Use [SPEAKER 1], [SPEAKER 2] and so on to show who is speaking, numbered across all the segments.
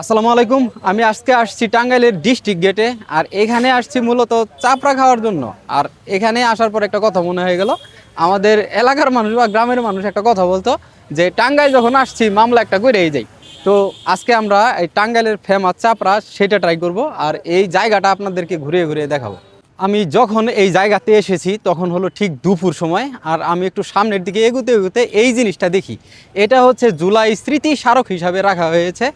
[SPEAKER 1] আসসালামু আলাইকুম। আমি আজকে আসছি টাঙ্গাইলের ডিস্ট্রিক্ট গেটে, আর এখানে আসছি মূলত চাপড়া খাওয়ার জন্য। আর এখানে আসার পর একটা কথা মনে হয়ে গেল। আমাদের এলাকার মানুষ বা গ্রামের মানুষ একটা কথা বলতো যে, টাঙ্গাইল যখন আসছি, মামলা একটা করেই যাই। তো আজকে আমরা এই টাঙ্গাইলের ফেমাস চাপড়া, সেটা ট্রাই করব। আর এই জায়গাটা আপনাদেরকে ঘুরিয়ে ঘুরিয়ে দেখাবো। আমি যখন এই জায়গাতে এসেছি, তখন হলো ঠিক দুপুর সময়, আর আমি একটু সামনের দিকে এগুতে এগুতে এই জিনিসটা দেখি। এটা হচ্ছে জুলাই স্মৃতি স্মারক হিসাবে রাখা হয়েছে।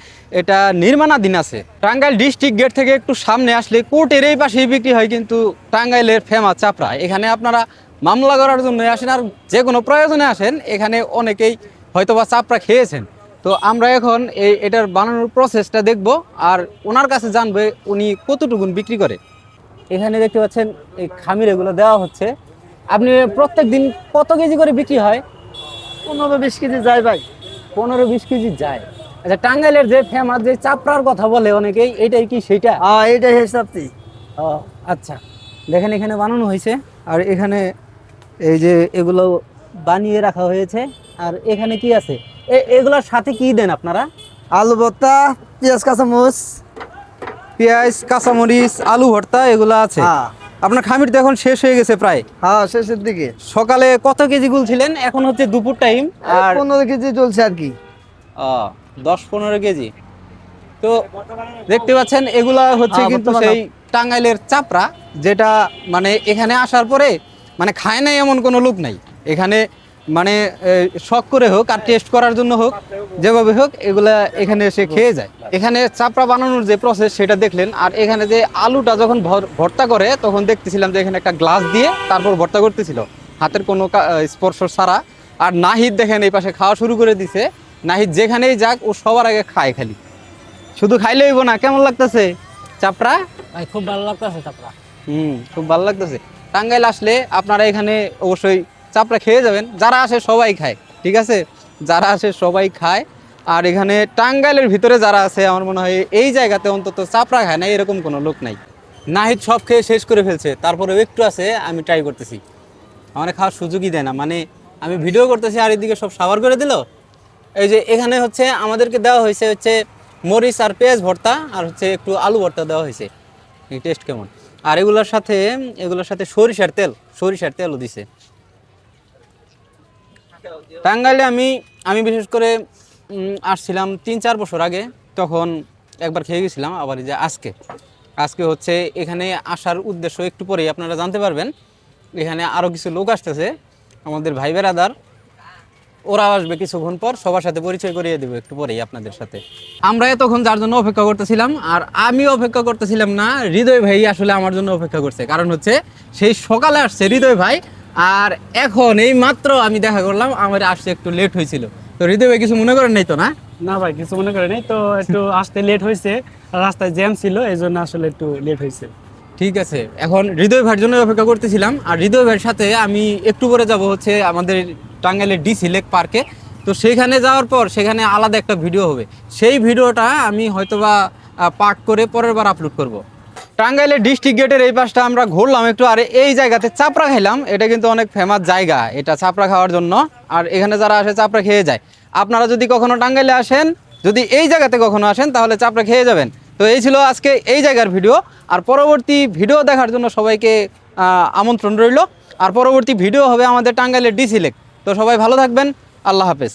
[SPEAKER 1] এটা নির্মাণাধীন আছে। টাঙ্গাইল ডিস্ট্রিক্ট গেট থেকে একটু সামনে আসলে কোর্টের এই পাশেই বিক্রি হয় কিন্তু টাঙ্গাইলের ফেমাস চাপড়া। এখানে আপনারা মামলা করার জন্য আসেন আর যে কোনো প্রয়োজনে আসেন, এখানে অনেকেই হয়তোবা চাপড়া খেয়েছেন। তো আমরা এখন এই এটার বানানোর প্রসেসটা দেখব, আর ওনার কাছে জানবে উনি কতটুকুন বিক্রি করে। এখানে দেখতে পাচ্ছেন এই খামির এগুলো দেওয়া হচ্ছে। আপনি প্রত্যেক দিন কত কেজি করে বিক্রি হয়?
[SPEAKER 2] পনেরো বিশ কেজি যায় ভাই।
[SPEAKER 1] পনেরো বিশ কেজি যায়। আচ্ছা টাঙ্গাইলের যে ফেমাস যে চাপড়ার কথা বলে অনেকেই এটাই কি সেটা
[SPEAKER 2] হ্যাঁ এইটাই হিসাবটি
[SPEAKER 1] ও আচ্ছা। দেখেন এখানে বানানো হয়েছে আর এখানে এই যে এগুলো বানিয়ে রাখা হয়েছে আর এখানে কি আছে? এগুলোর সাথে কি দেন আপনারা?
[SPEAKER 2] আলু ভর্তা পেঁয়াজ কাঁচামরিচ।
[SPEAKER 1] পেঁয়াজ কাঁচামরিচ আলু ভর্তা এগুলো আছে।
[SPEAKER 2] হ্যাঁ।
[SPEAKER 1] আপনার খামির তো এখন শেষ হয়ে গেছে প্রায়।
[SPEAKER 2] হ্যাঁ শেষের দিকে।
[SPEAKER 1] সকালে কত কেজি গুলছিলেন? এখন হচ্ছে দুপুর টাইম আর
[SPEAKER 2] পনেরো কেজি চলছে আর কি।
[SPEAKER 1] দশ পনেরো কেজি। তো দেখতে পাচ্ছেন এগুলা হচ্ছে
[SPEAKER 2] হ্যাঁ,
[SPEAKER 1] কিন্তু সেই টাঙ্গাইলের চাপড়া যেটা মানে এখানে আসার পরে মানে খায় নাই এমন কোনো লোক নাই। এখানে মানে শখ করে হোক আর টেস্ট করার জন্য হোক যেভাবে হোক এগুলা এখানে এসে খেয়ে যায়। এখানে চাপড়া বানানোর যে প্রসেস সেটা দেখলেন আর এখানে যে আলুটা যখন ভর- ভর্তা করে তখন দেখতেছিলাম যে এখানে একটা গ্লাস দিয়ে তারপর ভর্তা করতেছিল। হাতের কোনো স্পর্শ ছাড়া। আর নাহিদ দেখেন এই পাশে খাওয়া শুরু করে দিছে। নাহিদ যেখানেই যাক ও সবার আগে খায় খালি। শুধু খাইলে হইব না কেমন লাগতেছে? চাপড়া?
[SPEAKER 2] ভাই খুব ভালো লাগতেছে তারপর
[SPEAKER 1] হুম খুব ভালো লাগতেছে। টাঙ্গাইল আসলে আপনারা এখানে অবশ্যই চাপড়া খেয়ে যাবেন, যারা আসে সবাই খায়, ঠিক আছে? যারা আসে সবাই খায়। আর এখানে টাঙ্গাইলের ভিতরে যারা আছে, আমার মনে হয় এই জায়গাতে অন্তত চাপড়া খায় না এরকম কোনো লোক নাই। নাহিদ সব খেয়ে শেষ করে ফেলছে, তারপরেও একটু আছে, আমি ট্রাই করতেছি। আমার খাওয়ার সুযোগই দেয় না মানে আমি ভিডিও করতেছি, আর এদিকে সব সাবার করে দিল। এই যে এখানে হচ্ছে, আমাদেরকে দেওয়া হয়েছে হচ্ছে মরিচ আর পেঁয়াজ ভর্তা, আর হচ্ছে একটু আলু ভর্তা দেওয়া হয়েছে। টেস্ট কেমন? আর এগুলোর সাথে এগুলোর সাথে সরিষার তেল, সরিষার তেলও দিছে। টাঙ্গাইলে আমি আমি বিশেষ করে আসছিলাম তিন চার বছর আগে, তখন একবার খেয়ে গেছিলাম, আবার যে আজকে। আজকে হচ্ছে এখানে আসার উদ্দেশ্য একটু পরেই, আপনারা জানতে পারবেন। এখানে আরও কিছু লোক আসতেছে, আমাদের ভাই বেড়াদার ওরা আসবে কিছুক্ষণ পর, সবার সাথে পরিচয় করিয়ে দেবো একটু পরেই আপনাদের সাথে। আমরা তখন যার জন্য অপেক্ষা করতেছিলাম, আর আমি অপেক্ষা করতেছিলাম না, হৃদয় ভাই আসলে আমার জন্য অপেক্ষা করছে। কারণ হচ্ছে, সেই সকালে আসছে হৃদয় ভাই আর এখন এই মাত্র আমি দেখা করলাম আমার আসতে একটু লেট হয়েছিল। তো হৃদয় ভাই কিছু মনে করেন নাই তো না?
[SPEAKER 3] না ভাই কিছু মনে করেন নেই। তো একটু আসতে লেট হয়েছে রাস্তায় জ্যাম ছিল এই জন্য আসলে একটু লেট হয়েছে।
[SPEAKER 1] ঠিক আছে এখন হৃদয় ভাইয়ের জন্য অপেক্ষা করতেছিলাম। আর হৃদয় ভাইয়ের সাথে আমি একটু পরে যাব হচ্ছে আমাদের টাঙ্গাইলের ডিসি লেক পার্কে তো সেখানে যাওয়ার পর সেখানে আলাদা একটা ভিডিও হবে। সেই ভিডিওটা আমি হয়তোবা পার্ট করে পরের বার আপলোড করব। টাঙ্গাইলের ডিস্ট্রিক্ট গেটের এই পাশটা আমরা ঘুরলাম একটু, আর এই জায়গাতে চাপড়া খাইলাম এটা কিন্তু অনেক ফেমাস জায়গা, এটা চাপড়া খাওয়ার জন্য। আর এখানে যারা আসে, চাপড়া খেয়ে যায়। আপনারা যদি কখনো টাঙ্গাইলে আসেন, যদি এই জায়গাতে কখনো আসেন, তাহলে চাপড়া খেয়ে যাবেন। তো এই ছিল আজকে এই জায়গার ভিডিও। আর পরবর্তী ভিডিও দেখার জন্য সবাইকে আমন্ত্রণ রইল। আর পরবর্তী ভিডিও হবে আমাদের টাঙ্গাইলের ডিসি লেক। তো সবাই ভালো থাকবেন। আল্লাহ হাফেজ।